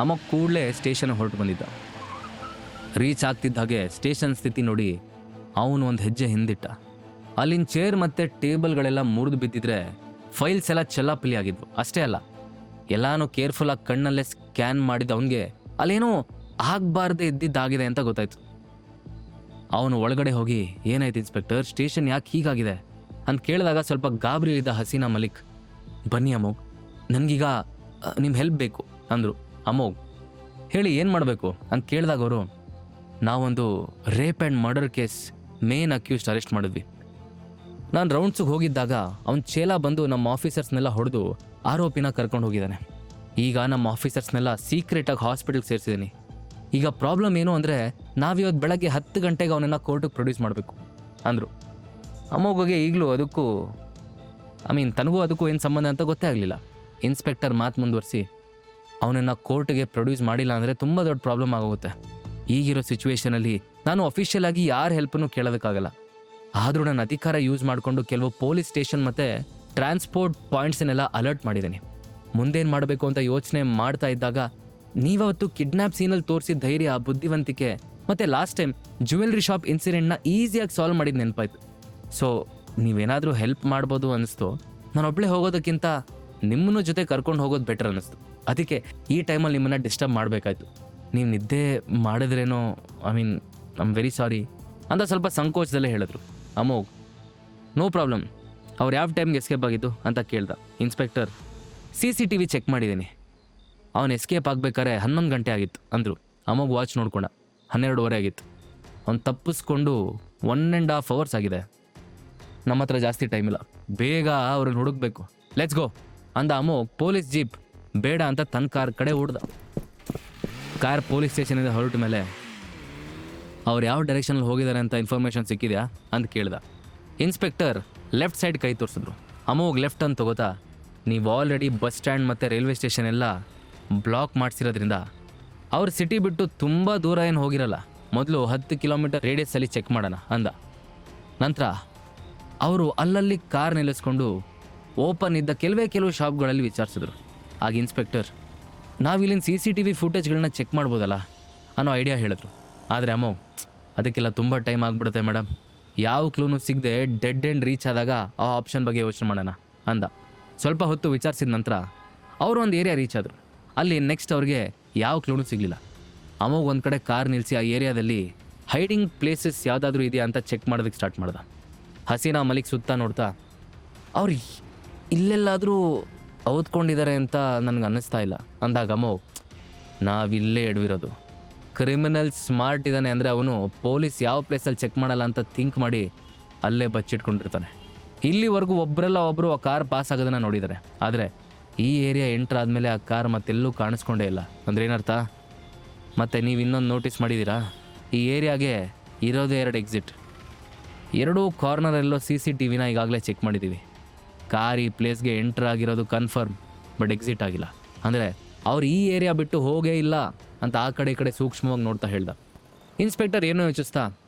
ಅಮ್ಮ ಕೂಡಲೇ ಸ್ಟೇಷನ್ ಹೊರಟು ಬಂದಿದ್ದ. ರೀಚ್ ಆಗ್ತಿದ್ದ ಹಾಗೆ ಸ್ಟೇಷನ್ ಸ್ಥಿತಿ ನೋಡಿ ಅವನು ಒಂದು ಹೆಜ್ಜೆ ಹಿಂದಿಟ್ಟ. ಅಲ್ಲಿನ ಚೇರ್ ಮತ್ತು ಟೇಬಲ್ಗಳೆಲ್ಲ ಮುರಿದು ಬಿದ್ದಿದ್ರೆ ಫೈಲ್ಸ್ ಎಲ್ಲ ಚೆಲ್ಲಾಪಿಲಿ ಆಗಿದ್ವು. ಅಷ್ಟೇ ಅಲ್ಲ, ಎಲ್ಲಾನು ಕೇರ್ಫುಲ್ಲಾಗಿ ಕಣ್ಣಲ್ಲೇ ಸ್ಕ್ಯಾನ್ ಮಾಡಿದ ಅವನಿಗೆ ಅಲ್ಲೇನೋ ಆಗಬಾರ್ದೇ ಇದ್ದಿದ್ದಾಗಿದೆ ಅಂತ ಗೊತ್ತಾಯ್ತು. ಅವನು ಒಳಗಡೆ ಹೋಗಿ, ಏನಾಯ್ತು ಇನ್ಸ್ಪೆಕ್ಟರ್? ಸ್ಟೇಷನ್ ಯಾಕೆ ಹೀಗಾಗಿದೆ? ಅಂತ ಕೇಳಿದಾಗ ಸ್ವಲ್ಪ ಗಾಬರಿ ಇದ್ದ ಹಸೀನಾ ಮಲಿಕ್, ಬನ್ನಿ ಅಮ್ಮ ನನಗೀಗ ನಿಮ್ಮ ಹೆಲ್ಪ್ ಬೇಕು ಅಂದರು. ಅಮೋಘ್, ಹೇಳಿ ಏನು ಮಾಡಬೇಕು? ಅಂತ ಕೇಳಿದಾಗ ಅವರು, ನಾವೊಂದು rape and murder case main accused arrest ಮಾಡಿದ್ವಿ. ನಾನು ರೌಂಡ್ಸಿಗೆ ಹೋಗಿದ್ದಾಗ ಅವನ ಚೇಲ ಬಂದು ನಮ್ಮ ಆಫೀಸರ್ಸ್ನೆಲ್ಲ ಹೊಡೆದು ಆರೋಪಿನ ಕರ್ಕೊಂಡು ಹೋಗಿದ್ದಾನೆ. ಈಗ ನಮ್ಮ ಆಫೀಸರ್ಸ್ನೆಲ್ಲ ಸೀಕ್ರೆಟಾಗಿ ಹಾಸ್ಪಿಟಲ್ಗೆ ಸೇರಿಸಿದ್ದೀನಿ. ಈಗ ಪ್ರಾಬ್ಲಮ್ ಏನು ಅಂದರೆ ನಾವಿವತ್ತು ಬೆಳಗ್ಗೆ ಹತ್ತು ಗಂಟೆಗೆ ಅವನನ್ನು ಕೋರ್ಟಿಗೆ ಪ್ರೊಡ್ಯೂಸ್ ಮಾಡಬೇಕು, ಅಂದರು. ಅಮ್ಮಗೆ ಈಗಲೂ ಅದಕ್ಕೂ ಐ ಮೀನ್ ತನಗೂ ಅದಕ್ಕೂ ಏನು ಸಂಬಂಧ ಅಂತ ಗೊತ್ತೇ ಆಗಲಿಲ್ಲ. ಇನ್ಸ್ಪೆಕ್ಟರ್ ಮಾತು ಮುಂದುವರಿಸಿ ಅವನನ್ನು ಕೋರ್ಟ್ಗೆ ಪ್ರೊಡ್ಯೂಸ್ ಮಾಡಿಲ್ಲ ಅಂದರೆ ತುಂಬ ದೊಡ್ಡ ಪ್ರಾಬ್ಲಮ್ ಆಗೋಗುತ್ತೆ. ಈಗಿರೋ ಸಿಚುವೇಷನಲ್ಲಿ ನಾನು ಅಫಿಷಿಯಲ್ ಆಗಿ ಯಾರ ಹೆಲ್ಪನ್ನು ಕೇಳೋದಕ್ಕಾಗಲ್ಲ. ಆದರೂ ನಾನು ಅಧಿಕಾರ ಯೂಸ್ ಮಾಡಿಕೊಂಡು ಕೆಲವು ಪೊಲೀಸ್ ಸ್ಟೇಷನ್ ಮತ್ತು ಟ್ರಾನ್ಸ್ಪೋರ್ಟ್ ಪಾಯಿಂಟ್ಸನ್ನೆಲ್ಲ ಅಲರ್ಟ್ ಮಾಡಿದ್ದೀನಿ. ಮುಂದೇನು ಮಾಡಬೇಕು ಅಂತ ಯೋಚನೆ ಮಾಡ್ತಾ ಇದ್ದಾಗ ನೀವತ್ತು ಕಿಡ್ನಾಪ್ ಸೀನಲ್ಲಿ ತೋರಿಸಿದ ಧೈರ್ಯ, ಬುದ್ಧಿವಂತಿಕೆ ಮತ್ತು ಲಾಸ್ಟ್ ಟೈಮ್ ಜ್ಯುವೆಲ್ರಿ ಶಾಪ್ ಇನ್ಸಿಡೆಂಟ್ನ ಈಸಿಯಾಗಿ ಸಾಲ್ವ್ ಮಾಡಿದ ನೆನಪಾಯ್ತು. ಸೊ ನೀವೇನಾದರೂ ಹೆಲ್ಪ್ ಮಾಡ್ಬೋದು ಅನ್ನಿಸ್ತು ನಾನು ಒಬ್ಬಳೇ ಹೋಗೋದಕ್ಕಿಂತ ನಿಮ್ಮನ್ನು ಜೊತೆ ಕರ್ಕೊಂಡು ಹೋಗೋದು ಬೆಟರ್ ಅನ್ನಿಸ್ತು ಅದಕ್ಕೆ ಈ ಟೈಮಲ್ಲಿ ನಿಮ್ಮನ್ನು ಡಿಸ್ಟರ್ಬ್ ಮಾಡಬೇಕಾಯ್ತು. ನೀವು ನಿದ್ದೆ ಮಾಡಿದ್ರೇನೋ I mean I'm very sorry ಅಂತ ಸ್ವಲ್ಪ ಸಂಕೋಚದಲ್ಲೇ ಹೇಳಿದ್ರು. ಅಮೋಘ್ ನೋ ಪ್ರಾಬ್ಲಮ್ ಅವ್ರು ಯಾವ ಟೈಮ್ಗೆ ಎಸ್ಕೇಪ್ ಆಗಿದ್ದು ಅಂತ ಕೇಳ್ದ. Inspector C C T V check ಮಾಡಿದ್ದೀನಿ. ಅವನು ಎಸ್ಕೇಪ್ ಆಗಬೇಕಾದ್ರೆ ಹನ್ನೊಂದು ಗಂಟೆ ಆಗಿತ್ತು ಅಂದರು. ಅಮೋಘ್ ವಾಚ್ ನೋಡ್ಕೊಂಡ. ಹನ್ನೆರಡುವರೆ ಆಗಿತ್ತು. ಅವ್ನು ತಪ್ಪಿಸ್ಕೊಂಡು ಒನ್ ಆ್ಯಂಡ್ ಹಾಫ್ ಅವರ್ಸ್ ಆಗಿದೆ. ನಮ್ಮ ಹತ್ರ ಜಾಸ್ತಿ ಟೈಮ್ ಇಲ್ಲ. ಬೇಗ ಅವ್ರನ್ನ ಹುಡುಕ್ಬೇಕು. ಲೆಟ್ಸ್ ಗೋ ಅಂದ ಅಮೋಘ್ ಪೊಲೀಸ್ ಜೀಪ್ ಬೇಡ ಅಂತ ತನ್ನ ಕಾರ್ ಕಡೆ ಓಡ್ದ. ಕಾರ್ ಪೊಲೀಸ್ ಸ್ಟೇಷನಿಂದ ಹೊರಟ ಮೇಲೆ ಅವ್ರು ಯಾವ ಡೈರೆಕ್ಷನಲ್ಲಿ ಹೋಗಿದ್ದಾರೆ ಅಂತ ಇನ್ಫಾರ್ಮೇಷನ್ ಸಿಕ್ಕಿದೆಯಾ ಅಂತ ಕೇಳ್ದ. ಇನ್ಸ್ಪೆಕ್ಟರ್ ಲೆಫ್ಟ್ ಸೈಡ್ ಕೈ ತೋರಿಸಿದ್ರು. ಅಮೋಘ್ ಲೆಫ್ಟ್ ಅಂತ ತಗೋತಾ, ನೀವು ಆಲ್ರೆಡಿ ಬಸ್ ಸ್ಟ್ಯಾಂಡ್ ಮತ್ತು ರೈಲ್ವೆ ಸ್ಟೇಷನ್ ಎಲ್ಲ ಬ್ಲಾಕ್ ಮಾಡಿಸಿರೋದ್ರಿಂದ ಅವ್ರ ಸಿಟಿ ಬಿಟ್ಟು ತುಂಬ ದೂರ ಏನು ಹೋಗಿರಲ್ಲ. ಮೊದಲು ಹತ್ತು ಕಿಲೋಮೀಟರ್ ರೇಡಿಯಸ್ಸಲ್ಲಿ ಚೆಕ್ ಮಾಡೋಣ, ಅಂದ. ನಂತರ ಅವರು ಅಲ್ಲಲ್ಲಿ ಕಾರ್ ನಿಲ್ಲಿಸ್ಕೊಂಡು ಓಪನ್ ಇದ್ದ ಕೆಲವೇ ಕೆಲವು ಶಾಪ್ಗಳಲ್ಲಿ ವಿಚಾರಿಸಿದ್ರು. ಆಗ ಇನ್ಸ್ಪೆಕ್ಟರ್, ನಾವಿಲ್ಲಿನ ಸಿ ಸಿ ಟಿ ವಿ ಫುಟೇಜ್ಗಳನ್ನ ಚೆಕ್ ಮಾಡ್ಬೋದಲ್ಲ ಅನ್ನೋ ಐಡಿಯಾ ಹೇಳಿದ್ರು. ಆದರೆ ಅಮ್ಮ, ಅದಕ್ಕೆಲ್ಲ ತುಂಬ ಟೈಮ್ ಆಗಿಬಿಡುತ್ತೆ ಮೇಡಮ್ ಯಾವ ಕ್ಲೂನು ಸಿಗದೆ ಡೆಡ್ ಎಂಡ್ ರೀಚ್ ಆದಾಗ ಆ ಆಪ್ಷನ್ ಬಗ್ಗೆ ಯೋಚನೆ ಮಾಡೋಣ ಅಂದ. ಸ್ವಲ್ಪ ಹೊತ್ತು ವಿಚಾರಿಸಿದ ನಂತರ ಅವರು ಒಂದು ಏರಿಯಾ ರೀಚ್ ಆದರು. ಅಲ್ಲಿ ನೆಕ್ಸ್ಟ್ ಅವ್ರಿಗೆ ಯಾವ ಕ್ಲೂನು ಸಿಗಲಿಲ್ಲ. ಅಮೋಗ್ ಒಂದು ಕಡೆ ಕಾರ್ ನಿಲ್ಲಿಸಿ ಆ ಏರಿಯಾದಲ್ಲಿ ಹೈಡಿಂಗ್ ಪ್ಲೇಸಸ್ ಯಾವುದಾದ್ರೂ ಇದೆಯಾ ಅಂತ ಚೆಕ್ ಮಾಡೋದಕ್ಕೆ ಸ್ಟಾರ್ಟ್ ಮಾಡ್ದ. ಹಸೀನಾ ಮಲಿಕ್ ಸುತ್ತ ನೋಡ್ತಾ, ಅವ್ರು ಇಲ್ಲೆಲ್ಲಾದರೂ ಓದ್ಕೊಂಡಿದ್ದಾರೆ ಅಂತ ನನಗೆ ಅನ್ನಿಸ್ತಾ ಇಲ್ಲ. ಅಂದಾಗ, ಅಮ್ಮೋ, ನಾವಿಲ್ಲೇ ಎಡವಿರೋದು ಕ್ರಿಮಿನಲ್ ಸ್ಮಾರ್ಟ್ ಇದ್ದಾನೆ ಅಂದರೆ ಅವನು ಪೊಲೀಸ್ ಯಾವ ಪ್ಲೇಸಲ್ಲಿ ಚೆಕ್ ಮಾಡಲ್ಲ ಅಂತ ಥಿಂಕ್ ಮಾಡಿ ಅಲ್ಲೇ ಬಚ್ಚಿಟ್ಕೊಂಡಿರ್ತಾನೆ. ಇಲ್ಲಿವರೆಗೂ ಒಬ್ಬರೆಲ್ಲ ಒಬ್ಬರು ಆ ಕಾರ್ ಪಾಸ್ ಆಗೋದನ್ನ ನೋಡಿದ್ದಾರೆ. ಆದರೆ ಈ ಏರಿಯಾ ಎಂಟ್ರ್ ಆದಮೇಲೆ ಆ ಕಾರ್ ಮತ್ತೆಲ್ಲೂ ಕಾಣಿಸ್ಕೊಂಡೇ ಇಲ್ಲ. ಅಂದ್ರೆ ಏನರ್ಥ? ಮತ್ತು ನೀವು ಇನ್ನೊಂದು ನೋಟಿಸ್ ಮಾಡಿದ್ದೀರಾ ಈ ಏರಿಯಾಗೆ ಇರೋದೇ ಎರಡು ಎಕ್ಸಿಟ್. ಎರಡೂ ಕಾರ್ನರಲ್ಲೋ ಸಿ ಸಿ ಟಿ ವಿನ ಈಗಾಗಲೇ ಚೆಕ್ ಮಾಡಿದ್ದೀವಿ ಕಾರ್ ಈ ಪ್ಲೇಸ್ಗೆ ಎಂಟ್ರ್ ಆಗಿರೋದು ಕನ್ಫರ್ಮ್ ಬಟ್ ಎಕ್ಸಿಟ್ ಆಗಿಲ್ಲ. ಅಂದರೆ ಅವ್ರು ಈ ಏರಿಯಾ ಬಿಟ್ಟು ಹೋಗೇ ಇಲ್ಲ ಅಂತ ಆ ಕಡೆ ಈ ಕಡೆ ಸೂಕ್ಷ್ಮವಾಗಿ ನೋಡ್ತಾ ಹೇಳ್ದ. ಇನ್ಸ್ಪೆಕ್ಟರ್ ಏನೋ ಯೋಚಿಸ್ತಾ?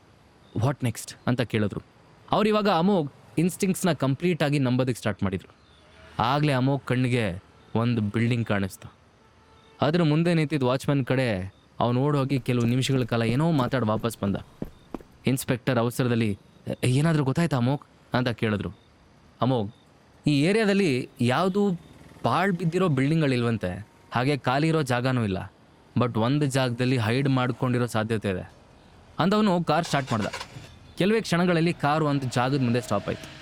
ವಾಟ್ ನೆಕ್ಸ್ಟ್ ಅಂತ ಕೇಳಿದ್ರು. ಅವ್ರು ಇವಾಗ ಅಮೋಗ್ ಇನ್ಸ್ಟಿಂಕ್ಸ್ನ ಕಂಪ್ಲೀಟಾಗಿ ನಂಬೋದಕ್ಕೆ ಸ್ಟಾರ್ಟ್ ಮಾಡಿದರು. ಆಗಲೇ ಅಮೋಗ್ ಕಣ್ಣಿಗೆ ಒಂದು ಬಿಲ್ಡಿಂಗ್ ಕಾಣಿಸ್ತು. ಅದ್ರ ಮುಂದೆ ನಿಂತಿದ್ದ ವಾಚ್ಮನ್ ಕಡೆ ಅವ್ನು ಓಡೋಗಿ ಕೆಲವು ನಿಮಿಷಗಳ ಕಾಲ ಏನೋ ಮಾತಾಡಿ ವಾಪಸ್ ಬಂದ. ಇನ್ಸ್ಪೆಕ್ಟರ್ ಅವಸರದಲ್ಲಿ ಏನಾದರೂ ಗೊತ್ತಾಯ್ತಾ ಅಮೋಗ್ ಅಂತ ಕೇಳಿದ್ರು. ಅಮೋಘ್ ಈ ಏರಿಯಾದಲ್ಲಿ ಯಾವುದು ಪಾಳ್ ಬಿದ್ದಿರೋ ಬಿಲ್ಡಿಂಗ್ಗಳಿಲ್ವಂತೆ. ಹಾಗೆ ಖಾಲಿ ಇರೋ ಜಾಗನೂ ಇಲ್ಲ. ಬಟ್ ಒಂದು ಜಾಗದಲ್ಲಿ ಹೈಡ್ ಮಾಡ್ಕೊಂಡಿರೋ ಸಾಧ್ಯತೆ ಇದೆ. ಅಂದವನು ಕಾರ್ ಸ್ಟಾರ್ಟ್ ಮಾಡ್ದ. ಕೆಲವೇ ಕ್ಷಣಗಳಲ್ಲಿ ಕಾರು ಒಂದು ಜಾಗದ ಮುಂದೆ ಸ್ಟಾಪ್ ಆಯಿತು.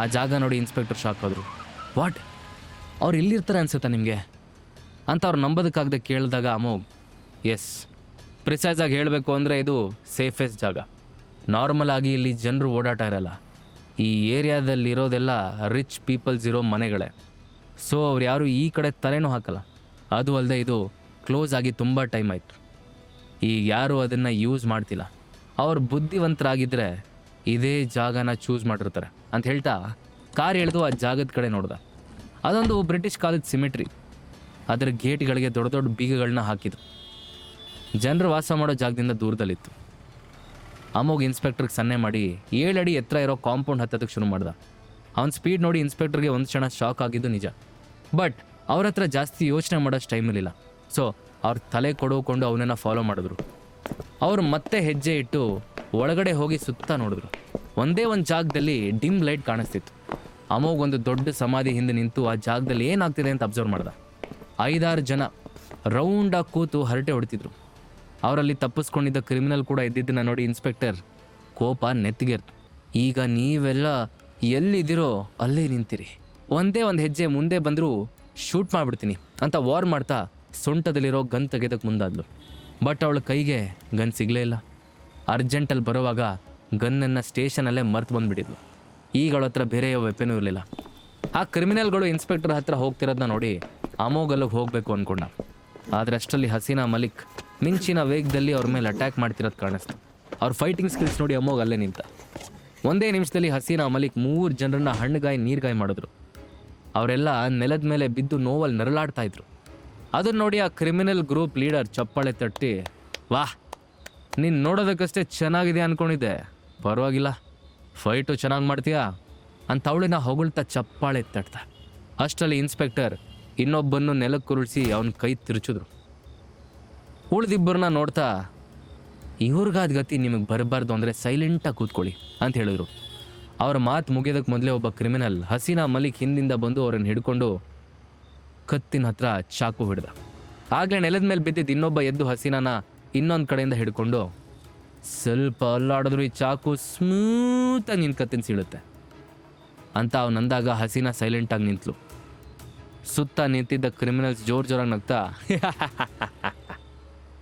ಆ ಜಾಗ ನೋಡಿ ಇನ್ಸ್ಪೆಕ್ಟರ್ ಶಾಕ್ ಆದರು. ವಾಟ್? ಅವ್ರು ಇಲ್ಲಿರ್ತಾರೆ ಅನ್ಸುತ್ತಾ ನಿಮಗೆ? ಅಂತ ಅವ್ರು ನಂಬೋದಕ್ಕಾಗದೆ ಕೇಳಿದಾಗ ಅಮೋಗ್ ಎಸ್. ಪ್ರಿಸೈಸಾಗಿ ಹೇಳಬೇಕು ಅಂದರೆ ಇದು ಸೇಫೆಸ್ಟ್ ಜಾಗ. ನಾರ್ಮಲ್ ಆಗಿ ಇಲ್ಲಿ ಜನರು ಓಡಾಟ ಇರಲ್ಲ. ಈ ಏರಿಯಾದಲ್ಲಿರೋದೆಲ್ಲ ರಿಚ್ ಪೀಪಲ್ಸ್ ಇರೋ ಮನೆಗಳೇ. ಸೊ ಅವ್ರು ಯಾರು ಈ ಕಡೆ ತಲೆನೂ ಹಾಕಲ್ಲ. ಅದು ಅಲ್ಲದೆ ಇದು ಕ್ಲೋಸ್ ಆಗಿ ತುಂಬ ಟೈಮ್ ಆಯಿತು. ಈಗ ಯಾರೂ ಅದನ್ನು ಯೂಸ್ ಮಾಡ್ತಿಲ್ಲ. ಅವ್ರು ಬುದ್ಧಿವಂತರಾಗಿದ್ದರೆ ಇದೇ ಜಾಗನ ಚೂಸ್ ಮಾಡಿರ್ತಾರೆ. ಅಂತ ಹೇಳ್ತಾ ಕಾರ್ ಎಳೆದು ಆ ಜಾಗದ ಕಡೆ ನೋಡ್ದ. ಅದೊಂದು ಬ್ರಿಟಿಷ್ ಕಾಲದ ಸಿಮೆಟ್ರಿ ಅದರ ಗೇಟ್ಗಳಿಗೆ ದೊಡ್ಡ ದೊಡ್ಡ ಬೀಗಗಳನ್ನ ಹಾಕಿದ್ರು. ಜನರು ವಾಸ ಮಾಡೋ ಜಾಗದಿಂದ ದೂರದಲ್ಲಿತ್ತು. ಅಮೋಘ್ ಇನ್ಸ್ಪೆಕ್ಟರ್ಗೆ ಸನ್ನೆ ಮಾಡಿ ಏಳು ಅಡಿ ಎತ್ತರ ಇರೋ ಕಾಂಪೌಂಡ್ ಹತ್ತೋದಕ್ಕೆ ಶುರು ಮಾಡ್ದ. ಅವ್ನ ಸ್ಪೀಡ್ ನೋಡಿ ಇನ್ಸ್ಪೆಕ್ಟರ್ಗೆ ಒಂದು ಕ್ಷಣ ಶಾಕ್ ಆಗಿದ್ದು ನಿಜ. ಬಟ್ ಅವ್ರ ಹತ್ರ ಜಾಸ್ತಿ ಯೋಚನೆ ಮಾಡೋಷ್ಟು ಟೈಮ್ ಇರಲಿಲ್ಲ. ಸೊ, ಅವ್ರ ತಲೆ ಕೊಡೋಕೊಂಡು ಅವನನ್ನ ಫಾಲೋ ಮಾಡಿದ್ರು. ಅವ್ರು ಮತ್ತೆ ಹೆಜ್ಜೆ ಇಟ್ಟು ಒಳಗಡೆ ಹೋಗಿ ಸುತ್ತ ನೋಡಿದ್ರು. ಒಂದೇ ಒಂದು ಜಾಗದಲ್ಲಿ ಡಿಮ್ ಲೈಟ್ ಕಾಣಿಸ್ತಿತ್ತು. ಅಮೋಗ್ ಒಂದು ದೊಡ್ಡ ಸಮಾಧಿ ಹಿಂದೆ ನಿಂತು ಆ ಜಾಗದಲ್ಲಿ ಏನಾಗ್ತಿದೆ ಅಂತ ಅಬ್ಸರ್ವ್ ಮಾಡ್ದ. ಐದಾರು ಜನ ರೌಂಡಾಗಿ ಕೂತು ಹರಟೆ ಹೊಡಿತಿದ್ರು. ಅವರಲ್ಲಿ ತಪ್ಪಿಸ್ಕೊಂಡಿದ್ದ ಕ್ರಿಮಿನಲ್ ಕೂಡ ಇದ್ದಿದ್ದನ್ನ ನೋಡಿ ಇನ್ಸ್ಪೆಕ್ಟರ್ ಕೋಪ ನೆತ್ತಿಗೆರ್ತು. ಈಗ ನೀವೆಲ್ಲ ಎಲ್ಲಿದ್ದೀರೋ ಅಲ್ಲೇ ನಿಂತಿರಿ. ಒಂದೇ ಒಂದು ಹೆಜ್ಜೆ ಮುಂದೆ ಬಂದರೂ ಶೂಟ್ ಮಾಡಿಬಿಡ್ತೀನಿ ಅಂತ ವಾರ್ ಮಾಡ್ತಾ ಸೊಂಟದಲ್ಲಿರೋ ಗನ್ ತೆಗೆದಕ್ಕೆ ಮುಂದಾದ್ಲು. ಬಟ್ ಅವಳ ಕೈಗೆ ಗನ್ ಸಿಗಲೇ ಇಲ್ಲ. ಅರ್ಜೆಂಟಲ್ಲಿ ಬರುವಾಗ ಗನ್ನನ್ನು ಸ್ಟೇಷನಲ್ಲೇ ಮರ್ತು ಬಂದುಬಿಟ್ಟಿದ್ಲು. ಈಗ ಅವಳ ಹತ್ರ ಬೇರೆ ಯಾವ ವೆಪನೂ ಇರಲಿಲ್ಲ. ಆ ಕ್ರಿಮಿನಲ್ಗಳು ಇನ್ಸ್ಪೆಕ್ಟರ್ ಹತ್ರ ಹೋಗ್ತಿರೋದನ್ನ ನೋಡಿ ಅಮೋಗಲ್ಲಿಗೆ ಹೋಗಬೇಕು ಅಂದ್ಕೊಂಡ ಆದರೆ ಅಷ್ಟರಲ್ಲಿ ಹಸೀನಾ ಮಲಿಕ್ ಮಿಂಚಿನ ವೇಗದಲ್ಲಿ ಅವ್ರ ಮೇಲೆ ಅಟ್ಯಾಕ್ ಮಾಡ್ತಿರೋದು ಕಾಣಿಸ್ತು. ಅವ್ರ ಫೈಟಿಂಗ್ ಸ್ಕಿಲ್ಸ್ ನೋಡಿ ಅಮ್ಮೋಗ ಅಲ್ಲೇ ನಿಂತ. ಒಂದೇ ನಿಮಿಷದಲ್ಲಿ ಹಸೀನಾ ಮಲಿಕ್ ಮೂರು ಜನರನ್ನ ಹಣ್ಣುಗಾಯಿ, ನೀರ್ಗಾಯಿ ಮಾಡಿದ್ರು. ಅವರೆಲ್ಲ ನೆಲದ ಮೇಲೆ ಬಿದ್ದು ನೋವಲ್ಲಿ ನರಳಾಡ್ತಾ ಇದ್ರು. ಅದನ್ನ ನೋಡಿ ಆ ಕ್ರಿಮಿನಲ್ ಗ್ರೂಪ್ ಲೀಡರ್ ಚಪ್ಪಾಳೆ ತಟ್ಟಿ, ವಾಹ್, ನೀನು ನೋಡೋದಕ್ಕಷ್ಟೇ ಚೆನ್ನಾಗಿದೆ ಅಂದ್ಕೊಂಡಿದ್ದೆ ಪರವಾಗಿಲ್ಲ ಫೈಟು ಚೆನ್ನಾಗಿ ಮಾಡ್ತೀಯಾ? ಅಂತ ಅವಳಿನ ಹೊಗಳ್ತಾ ಚಪ್ಪಾಳೆ ತಟ್ತ ಅಷ್ಟರಲ್ಲಿ ಇನ್ಸ್ಪೆಕ್ಟರ್ ಇನ್ನೊಬ್ಬನ್ನು ನೆಲಕ್ಕೆ ಕುರುಳಿಸಿ ಅವನ ಕೈ ತಿರುಚಿದ್ರು. ಉಳ್ದಿಬ್ಬರನ್ನ ನೋಡ್ತಾ ಇವ್ರಿಗಾದ ಗತಿ ನಿಮಗೆ ಬರಬಾರ್ದು ಅಂದರೆ ಸೈಲೆಂಟಾಗಿ ಕೂತ್ಕೊಳ್ಳಿ ಅಂತ ಹೇಳಿದ್ರು. ಅವ್ರ ಮಾತು ಮುಗಿಯೋದಕ್ಕೆ ಮೊದಲೇ ಒಬ್ಬ ಕ್ರಿಮಿನಲ್ ಹಸೀನಾ ಮಲಿಕ್ ಹಿಂದಿಂದ ಬಂದು ಅವರನ್ನು ಹಿಡ್ಕೊಂಡು ಕತ್ತಿನ ಹತ್ರ ಚಾಕು ಹಿಡ್ದ. ಆಗಲೇ ನೆಲದ ಮೇಲೆ ಬಿದ್ದಿದ್ದು ಇನ್ನೊಬ್ಬ ಎದ್ದು ಹಸೀನಾನ ಇನ್ನೊಂದು ಕಡೆಯಿಂದ ಹಿಡ್ಕೊಂಡು ಸ್ವಲ್ಪ ಅಲ್ಲಾಡಿದ್ರು ಈ ಚಾಕು ಸ್ಮೂತಾಗಿ ನಿನ್ನ ಕತ್ತಿನ ಸೀಳುತ್ತೆ ಅಂತ ಅವನಂದಾಗ ಹಸೀನಾ ಸೈಲೆಂಟಾಗಿ ನಿಂತಲು. ಸುತ್ತ ನಿಂತಿದ್ದ ಕ್ರಿಮಿನಲ್ಸ್ ಜೋರು ಜೋರಾಗಿ ನಗ್ತಾ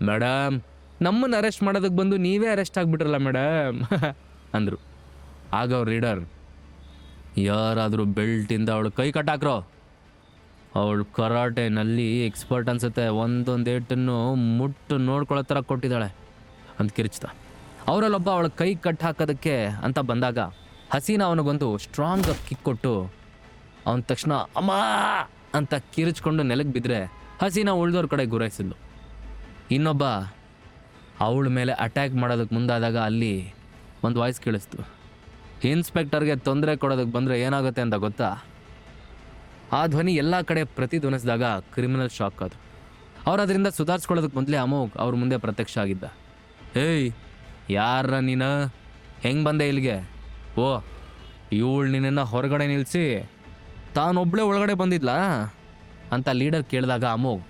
ಮೇಡಮ್, ನಮ್ಮನ್ನು ಅರೆಸ್ಟ್ ಮಾಡೋದಕ್ಕೆ ಬಂದು ನೀವೇ ಅರೆಸ್ಟ್ ಆಗಿಬಿಟ್ರಲ್ಲ ಮೇಡಮ್, ಅಂದರು. ಆಗ ಅವ್ರ ರೀಡರ್ ಯಾರಾದರೂ ಬೆಲ್ಟಿಂದ ಅವಳು ಕೈ ಕಟ್ಟಾಕ್ರೋ? ಅವಳು ಕರಾಟೆನಲ್ಲಿ ಎಕ್ಸ್ಪರ್ಟ್ ಅನ್ಸುತ್ತೆ, ಒಂದೊಂದು ಏಟನ್ನು ಮುಟ್ಟು ನೋಡ್ಕೊಳ್ಳೋ ಥರ ಕೊಟ್ಟಿದ್ದಾಳೆ, ಅಂತ ಕಿರಿಚಿತ. ಅವರಲ್ಲೊಬ್ಬ ಅವಳ ಕೈ ಕಟ್ ಹಾಕೋದಕ್ಕೆ ಅಂತ ಬಂದಾಗ, ಹಸೀನಾ ಅವನಿಗೊಂದು ಸ್ಟ್ರಾಂಗ್ ಕಿಕ್ ಕೊಟ್ಟು, ಅವನ ತಕ್ಷಣ ಅಮ್ಮ ಅಂತ ಕಿರಿಚ್ಕೊಂಡು ನೆಲಕ್ಕೆ ಬಿದ್ದರೆ ಹಸೀನಾ ಉಳಿದೋರ್ ಕಡೆ ಗುರಾಯಿಸಿದ್ಲು. ಇನ್ನೊಬ್ಬ ಅವಳ ಮೇಲೆ ಅಟ್ಯಾಕ್ ಮಾಡೋದಕ್ಕೆ ಮುಂದಾದಾಗ ಅಲ್ಲಿ ಒಂದು ವಾಯ್ಸ್ ಕೇಳಿಸ್ತು. ಇನ್ಸ್ಪೆಕ್ಟರ್ಗೆ ತೊಂದರೆ ಕೊಡೋದಕ್ಕೆ ಬಂದರೆ ಏನಾಗುತ್ತೆ ಅಂತ ಗೊತ್ತಾ? ಆ ಧ್ವನಿ ಎಲ್ಲ ಕಡೆ ಪ್ರತಿಧ್ವನಿಸಿದಾಗ ಕ್ರಿಮಿನಲ್ ಶಾಕ್ ಅದು ಅವ್ರು ಅದರಿಂದ ಸುಧಾರಿಸ್ಕೊಳ್ಳೋದಕ್ಕೆ ಮೊದಲೇ ಅಮೋಘ್ ಅವ್ರ ಮುಂದೆ ಪ್ರತ್ಯಕ್ಷ ಆಗಿದ್ದ. ಏಯ್ ಯಾರ ನೀನು? ಹೆಂಗೆ ಬಂದೆ ಇಲ್ಲಿಗೆ? ಓ, ಇವಳು ನಿನ್ನನ್ನು ಹೊರಗಡೆ ನಿಲ್ಲಿಸಿ ತಾನೊಬ್ಬಳೇ ಒಳಗಡೆ ಬಂದಿದ್ಲಾ? ಅಂತ ಲೀಡರ್ ಕೇಳಿದಾಗ ಅಮೋಘ್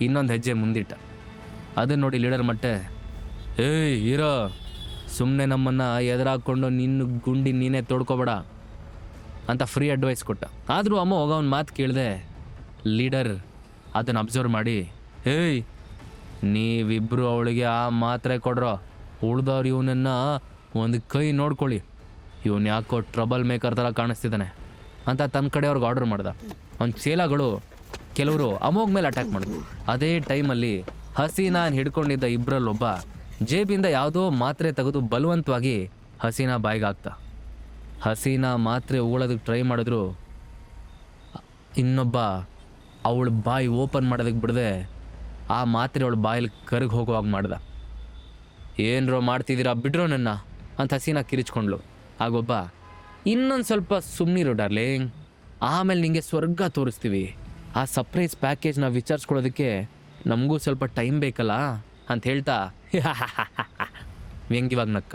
ಇನ್ನೊಂದು ಹೆಜ್ಜೆ ಮುಂದಿಟ್ಟ. ಅದನ್ನ ನೋಡಿ ಲೀಡರ್ ಮಟ್ಟೆ, ಏಯ್ ಹೀರೋ ಸುಮ್ಮನೆ ನಮ್ಮನ್ನು ಎದುರಾಕೊಂಡು ನಿನ್ನ ಗುಂಡಿ ನೀನೇ ತೋಡ್ಕೋಬೇಡ ಅಂತ ಫ್ರೀ ಅಡ್ವೈಸ್ ಕೊಟ್ಟ. ಆದರೂ ಅಮ್ಮ ಹೋಗ ಅವ್ನ ಮಾತು ಕೇಳಿದೆ, ಲೀಡರ್, ಅದನ್ನು ಅಬ್ಸರ್ವ್ ಮಾಡಿ. ಏಯ್ ನೀವಿಬ್ಬರು ಅವಳಿಗೆ ಆ ಮಾತ್ರೆ ಕೊಡ್ರೋ, ಉಳ್ದವ್ರು ಇವನನ್ನ ಒಂದು ಕೈ ನೋಡ್ಕೊಳ್ಳಿ. ಇವನು ಯಾಕೋ ಟ್ರಬಲ್ ಮೇಕರ್ ಥರ ಕಾಣಿಸ್ತಿದ್ದಾನೆ ಅಂತ ತನ್ನ ಕಡೆ ಅವ್ರಿಗೆ ಆರ್ಡರ್ ಮಾಡ್ದ. ಅವ್ನ ಚೇಲಾಗಳು ಕೆಲವರು ಅಮೋಗ್ ಮೇಲೆ ಅಟ್ಯಾಕ್ ಮಾಡಿದ್ರು. ಅದೇ ಟೈಮಲ್ಲಿ ಹಸೀನಾನ್ ಹಿಡ್ಕೊಂಡಿದ್ದ ಇಬ್ಬರಲ್ಲೊಬ್ಬ ಜೇಬಿಂದ ಯಾವುದೋ ಮಾತ್ರೆ ತೆಗೆದು ಬಲವಂತವಾಗಿ ಹಸೀನಾ ಬಾಯಿಗೆ ಹಾಕ್ತ ಹಸೀನಾ ಮಾತ್ರೆ ಉಗಳೋದಕ್ಕೆ ಟ್ರೈ ಮಾಡಿದ್ರು. ಇನ್ನೊಬ್ಬ ಅವಳ ಬಾಯಿ ಓಪನ್ ಮಾಡೋದಕ್ಕೆ ಬಿಡದೆ ಆ ಮಾತ್ರೆ ಅವಳ ಬಾಯಲ್ಲಿ ಕರಗಿ ಹೋಗುವಾಗ ಮಾಡ್ದ. ಏನರೋ ಮಾಡ್ತಿದ್ದೀರಾ ಬಿಡ್ರೋ ನನ್ನ ಅಂತ ಹಸೀನಾ ಕಿರಿಚ್ಕೊಂಡ್ಳು. ಆಗೊಬ್ಬ ಇನ್ನೊಂದು ಸ್ವಲ್ಪ ಸುಮ್ಮನಿರು ಡಾರ್ಲಿಂಗ್, ಆಮೇಲೆ ನಿಂಗೆ ಸ್ವರ್ಗ ತೋರಿಸ್ತೀವಿ. ಆ ಸರ್ಪ್ರೈಸ್ ಪ್ಯಾಕೇಜ್ನ ವಿಚಾರಿಸ್ಕೊಳ್ಳೋದಕ್ಕೆ ನಮಗೂ ಸ್ವಲ್ಪ ಟೈಮ್ ಬೇಕಲ್ಲ ಅಂತ ಹೇಳ್ತಾ ವ್ಯಂಗ್ಯವಾಗ ನಕ್ಕ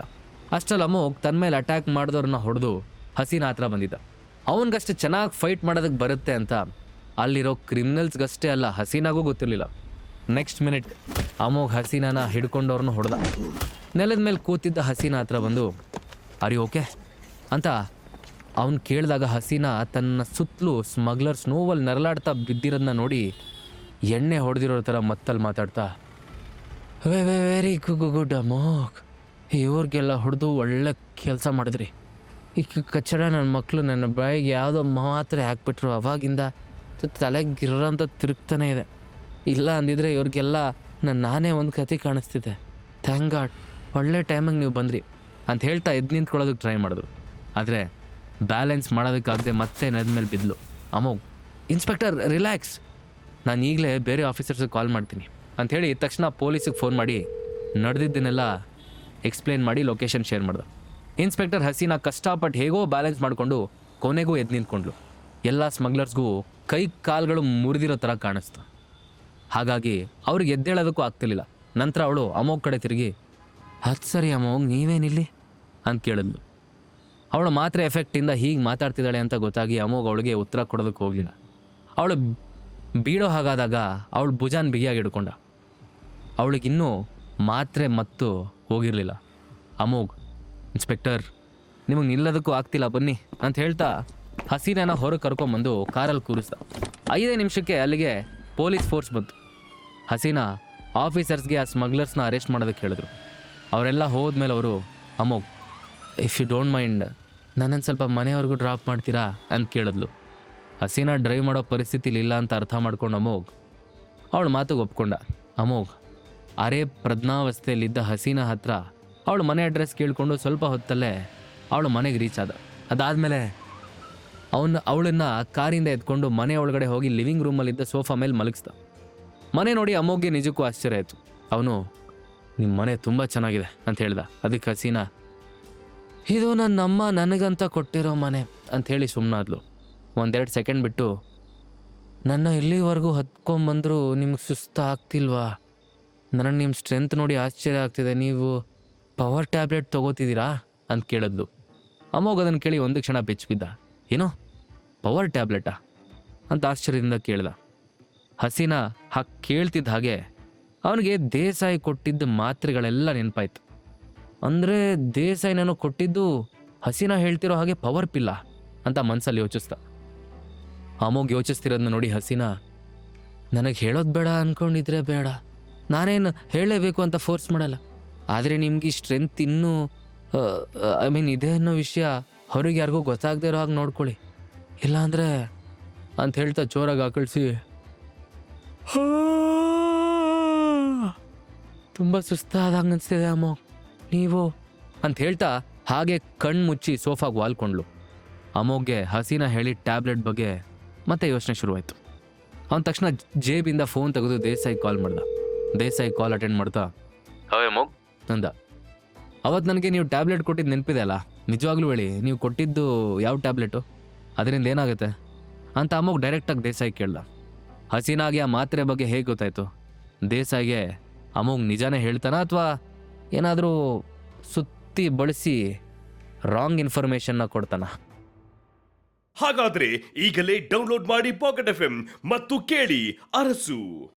ಅಷ್ಟಲ್ಲಿ ಅಮೋಗ್ ತನ್ನ ಮೇಲೆ ಅಟ್ಯಾಕ್ ಮಾಡಿದವ್ರನ್ನ ಹೊಡೆದು ಹಸೀನ ಹತ್ರ ಬಂದಿದ್ದ. ಅವನಿಗಷ್ಟು ಚೆನ್ನಾಗಿ ಫೈಟ್ ಮಾಡೋದಕ್ಕೆ ಬರುತ್ತೆ ಅಂತ ಅಲ್ಲಿರೋ ಕ್ರಿಮಿನಲ್ಸ್ಗಷ್ಟೇ ಅಲ್ಲ ಹಸೀನಾಗೂ ಗೊತ್ತಿರಲಿಲ್ಲ. ನೆಕ್ಸ್ಟ್ ಮಿನಿಟ್ ಅಮೋಘ್ ಹಸೀನಾನ ಹಿಡ್ಕೊಂಡವ್ರನ್ನ ಹೊಡೆದ. ನೆಲದ ಮೇಲೆ ಕೂತಿದ್ದ ಹಸೀನಾ ಹತ್ರ ಬಂದು ಅರಿ ಓಕೆ ಅಂತ ಅವನು ಕೇಳಿದಾಗ ಹಸೀನಾ ತನ್ನ ಸುತ್ತಲೂ ಸ್ಮಗ್ಲರ್ಸ್ ಸ್ನೋವಲ್ಲಿ ನರಳಾಡ್ತಾ ಬಿದ್ದಿರೋದನ್ನ ನೋಡಿ ಎಣ್ಣೆ ಹೊಡೆದಿರೋ ಥರ ಮತ್ತಲ್ಲಿ ಮಾತಾಡ್ತಾ, ವೆ ವೆ, ವೆರಿ ಗುಡ್ ಅಮೋಕ್ ಇವ್ರಿಗೆಲ್ಲ ಹೊಡೆದು ಒಳ್ಳೆ ಕೆಲಸ ಮಾಡಿದ್ರಿ. ಈ ಕಚ್ಚಡ ನನ್ನ ಮಕ್ಕಳು ನನ್ನ ಬಾಯಿಗೆ ಯಾವುದೋ ಮಾತ್ರೆ ಹಾಕ್ಬಿಟ್ರು. ಅವಾಗಿಂದ ತಲೆಗಿರೋಂಥ ತಿರುಗ್ತಾನೆ ಇದೆ. ಇಲ್ಲ ಅಂದಿದ್ರೆ ಇವ್ರಿಗೆಲ್ಲ ನಾನು ನಾನೇ ಒಂದು ಕತೆ ಕಾಣಿಸ್ತಿದ್ದೆ ಥ್ಯಾಂಕ್ ಗಾಡ್. ಒಳ್ಳೆ ಟೈಮಿಗೆ ನೀವು ಬಂದ್ರಿ. ಅಂತ ಹೇಳ್ತಾ ಎದ್ದು ನಿಂತ್ಕೊಳ್ಳೋದಕ್ಕೆ ಟ್ರೈ ಮಾಡಿದ್ರು. ಆದರೆ ಬ್ಯಾಲೆನ್ಸ್ ಮಾಡೋದಕ್ಕಾಗದೆ ಮತ್ತೆ ನೆಲದ ಮೇಲೆ ಬಿದ್ಲು. Amogh, inspector, relax. ನಾನು ಈಗಲೇ ಬೇರೆ ಆಫೀಸರ್ಸಿಗೆ ಕಾಲ್ ಮಾಡ್ತೀನಿ. ಅಂಥೇಳಿ ತಕ್ಷಣ ಪೊಲೀಸಿಗೆ ಫೋನ್ ಮಾಡಿ ನಡೆದಿದ್ದನ್ನೆಲ್ಲ ಎಕ್ಸ್ಪ್ಲೇನ್ ಮಾಡಿ ಲೊಕೇಶನ್ ಶೇರ್ ಮಾಡ್ದೆ. ಇನ್ಸ್ಪೆಕ್ಟರ್ ಹಸೀನಾ ಕಷ್ಟಪಟ್ಟು ಹೇಗೋ ಬ್ಯಾಲೆನ್ಸ್ ಮಾಡಿಕೊಂಡು ಕೊನೆಗೂ ಎದ್ದು ನಿಂತ್ಕೊಂಡ್ಲು. ಎಲ್ಲ ಸ್ಮಗ್ಲರ್ಸ್ಗೂ ಕೈ ಕಾಲುಗಳು ಮುರಿದಿರೋ ಥರ ಕಾಣಿಸ್ತು. ಹಾಗಾಗಿ ಅವ್ರಿಗೆ ಎದ್ದೇಳೋದಕ್ಕೂ ಆಗ್ತಿರ್ಲಿಲ್ಲ. ನಂತರ ಅವಳು ಅಮೋಘ್ ಕಡೆ ತಿರುಗಿ ಹತ್ತು ಸರಿ ಅಮೋಘ್ ನೀವೇನಿಲ್ಲಿ ಅಂತ ಕೇಳಿದ್ಲು. ಅವಳ ಮಾತ್ರೆ ಎಫೆಕ್ಟಿಂದ ಹೀಗೆ ಮಾತಾಡ್ತಿದ್ದಾಳೆ ಅಂತ ಗೊತ್ತಾಗಿ ಅಮೋಘ್ ಅವಳಿಗೆ ಉತ್ತರ ಕೊಡೋದಕ್ಕೆ ಹೋಗಲಿಲ್ಲ. ಅವಳು ಬೀಳೋ ಹಾಗಾದಾಗ ಅವಳು ಭುಜಾನ್ ಬಿಗಿಯಾಗಿ ಹಿಡ್ಕೊಂಡ. ಅವಳಿಗಿನ್ನೂ ಮಾತ್ರೆ ಮತ್ತು ಹೋಗಿರಲಿಲ್ಲ. ಅಮೋಘ್, ಇನ್ಸ್ಪೆಕ್ಟರ್, ನಿಮಗೆ ನಿಲ್ಲೋದಕ್ಕೂ ಆಗ್ತಿಲ್ಲ, ಬನ್ನಿ ಅಂತ ಹೇಳ್ತಾ ಹಸೀನನ ಹೊರಗೆ ಕರ್ಕೊಂಬಂದು ಕಾರಲ್ಲಿ ಕೂರಿಸ್ದ. ಐದೇ ನಿಮಿಷಕ್ಕೆ ಅಲ್ಲಿಗೆ ಪೊಲೀಸ್ ಫೋರ್ಸ್ ಬಂತು. ಹಸೀನಾ ಆಫೀಸರ್ಸ್ಗೆ ಆ ಸ್ಮಗ್ಲರ್ಸ್ನ ಅರೆಸ್ಟ್ ಮಾಡೋದಕ್ಕೆ ಹೇಳಿದ್ರು. ಅವರೆಲ್ಲ ಹೋದ್ಮೇಲೆ ಅವರು, Amogh if you don't mind ನನ್ನನ್ನು ಸ್ವಲ್ಪ ಮನೆಯವ್ರಿಗೂ ಡ್ರಾಪ್ ಮಾಡ್ತೀರಾ? ಅಂತ ಕೇಳಿದ್ಲು. ಹಸೀನಾ ಡ್ರೈವ್ ಮಾಡೋ ಪರಿಸ್ಥಿತಿಲಿ ಇಲ್ಲ ಅಂತ ಅರ್ಥ ಮಾಡ್ಕೊಂಡು ಅಮೋಘ್. ಅವಳು ಮಾತಿಗೆ ಒಪ್ಕೊಂಡ. ಅಮೋಘ್, ಅರೆ ಪ್ರಜ್ಞಾವಸ್ಥೆಯಲ್ಲಿದ್ದ ಹಸೀನಾ ಹತ್ರ ಅವಳು ಮನೆ ಅಡ್ರೆಸ್ ಕೇಳಿಕೊಂಡು ಸ್ವಲ್ಪ ಹೊತ್ತಲ್ಲೇ ಅವಳು ಮನೆಗೆ ರೀಚ್ ಆದ. ಅದಾದಮೇಲೆ ಅವನ್ನ ಅವಳನ್ನ ಕಾರಿಂದ ಎತ್ಕೊಂಡು ಮನೆ ಒಳಗಡೆ ಹೋಗಿ ಲಿವಿಂಗ್ ರೂಮಲ್ಲಿದ್ದ ಸೋಫಾ ಮೇಲೆ ಮಲಗಿಸ್ದ. ಮನೆ ನೋಡಿ ಅಮೋಘ್ಗೆ ನಿಜಕ್ಕೂ ಆಶ್ಚರ್ಯ ಆಯಿತು. ಅವನು ನಿಮ್ಮ ಮನೆ ತುಂಬ ಚೆನ್ನಾಗಿದೆ ಅಂತ ಹೇಳ್ದ. ಅದಕ್ಕೆ ಹಸೀನಾ, ಇದು ನನ್ನಮ್ಮ ನನಗಂತ ಕೊಟ್ಟಿರೋ ಮನೆ ಅಂತ ಹೇಳಿ ಸುಮ್ಮನಾದ್ಲು ಒಂದೆರಡು ಸೆಕೆಂಡ್ ಬಿಟ್ಟು, ನನ್ನ ಇಲ್ಲಿವರೆಗೂ ಹತ್ಕೊಂಬಂದರೂ ನಿಮ್ಗೆ ಸುಸ್ತು ಆಗ್ತಿಲ್ವಾ? ನನಗೆ ನಿಮ್ಮ ಸ್ಟ್ರೆಂತ್ ನೋಡಿ ಆಶ್ಚರ್ಯ ಆಗ್ತಿದೆ. ನೀವು ಪವರ್ ಟ್ಯಾಬ್ಲೆಟ್ ತೊಗೋತಿದ್ದೀರಾ? ಅಂತ ಕೇಳಿದ್ಲು. ಅಮ್ಮೋಗ ಅದನ್ನು ಕೇಳಿ ಒಂದು ಕ್ಷಣ ಬೆಚ್ಚಿಬಿದ್ದ. ಏನೋ? ಪವರ್ ಟ್ಯಾಬ್ಲೆಟಾ? ಅಂತ ಆಶ್ಚರ್ಯದಿಂದ ಕೇಳ್ದ. ಹಸೀನಾ ಹಾಗೆ ಕೇಳ್ತಿದ್ದ ಹಾಗೆ ಅವನಿಗೆ ದೇಸಾಯಿ ಕೊಟ್ಟಿದ್ದ ಮಾತ್ರೆಗಳೆಲ್ಲ ನೆನಪಾಯ್ತು. ಅಂದರೆ ದೇಸಾಯಿ ನಾನು ಕೊಟ್ಟಿದ್ದು ಹಸೀನಾ ಹೇಳ್ತಿರೋ ಹಾಗೆ ಪವರ್ ಪಿಲ್ಲ ಅಂತ ಮನಸ್ಸಲ್ಲಿ ಯೋಚಿಸ್ದ. ಅಮೋಗ್ ಯೋಚಿಸ್ತಿರೋದನ್ನ ನೋಡಿ ಹಸೀನಾ, ನನಗೆ ಹೇಳೋದು ಬೇಡ ಅನ್ಕೊಂಡಿದ್ರೆ ಬೇಡ. ನಾನೇನು ಹೇಳಲೇಬೇಕು ಅಂತ ಫೋರ್ಸ್ ಮಾಡಲ್ಲ. ಆದರೆ ನಿಮ್ಗೆ ಈ ಸ್ಟ್ರೆಂತ್ ಇನ್ನೂ ಐ ಮೀನ್ ಇದೆ ಅನ್ನೋ ವಿಷಯ ಅವ್ರಿಗೆ ಯಾರಿಗೂ ಗೊತ್ತಾಗದೇ ಇರೋ ಹಾಗೆ ನೋಡ್ಕೊಳ್ಳಿ. ಇಲ್ಲಾಂದರೆ ಅಂತ ಹೇಳ್ತಾ ಜೋರಾಗಿ ಆಕಳಿಸಿ ತುಂಬ ಸುಸ್ತಾದಂಗೆ ಅನಿಸ್ತಿದೆ ಅಮ್ಮ ನೀವು ಅಂತ ಹೇಳ್ತಾ ಹಾಗೆ ಕಣ್ಣು ಮುಚ್ಚಿ ಸೋಫಾಗೆ ವಾಲ್ಕೊಂಡ್ಲು. ಅಮೋಗೆ ಹಸಿನ ಹೇಳಿ ಟ್ಯಾಬ್ಲೆಟ್ ಬಗ್ಗೆ ಮತ್ತೆ ಯೋಚನೆ ಶುರುವಾಯಿತು. ಅವನ ತಕ್ಷಣ ಜೇಬಿಂದ ಫೋನ್ ತೆಗೆದು ದೇಸಾಯಿ ಕಾಲ್ ಮಾಡ್ದ. ದೇಸಾಯಿ ಕಾಲ್ ಅಟೆಂಡ್ ಮಾಡ್ತಾ ಅವೇ ಮೋಗ್ ನಂದ ಅವತ್ತು ನನಗೆ ನೀವು ಟ್ಯಾಬ್ಲೆಟ್ ಕೊಟ್ಟಿದ್ದು ನೆನಪಿದೆ ಅಲ್ಲ? ನಿಜವಾಗ್ಲೂ ಹೇಳಿ ನೀವು ಕೊಟ್ಟಿದ್ದು ಯಾವ ಟ್ಯಾಬ್ಲೆಟು ಅದರಿಂದ ಏನಾಗುತ್ತೆ? ಅಂತ ಅಮೋಗ್ ಡೈರೆಕ್ಟಾಗಿ ದೇಸಾಯಿ ಕೇಳ್ದ. ಹಸಿನಾಗಿ ಆ ಮಾತ್ರೆ ಬಗ್ಗೆ ಹೇಗೆ ಗೊತ್ತಾಯ್ತು? ದೇಸಾಯಿಗೆ ಅಮೋಗ್ ನಿಜಾನೇ ಹೇಳ್ತಾನ ಅಥವಾ ಏನಾದರೂ ಸುತ್ತಿ ಬಳಸಿ ರಾಂಗ್ ಇನ್ಫಾರ್ಮೇಷನ್ನ ಕೊಡ್ತಾನ? ಹಾಗಾದ್ರೆ ಈಗಲೇ ಡೌನ್ಲೋಡ್ ಮಾಡಿ ಪಾಕೆಟ್ ಎಫ್ ಮತ್ತು ಕೇಳಿ ಅರಸು.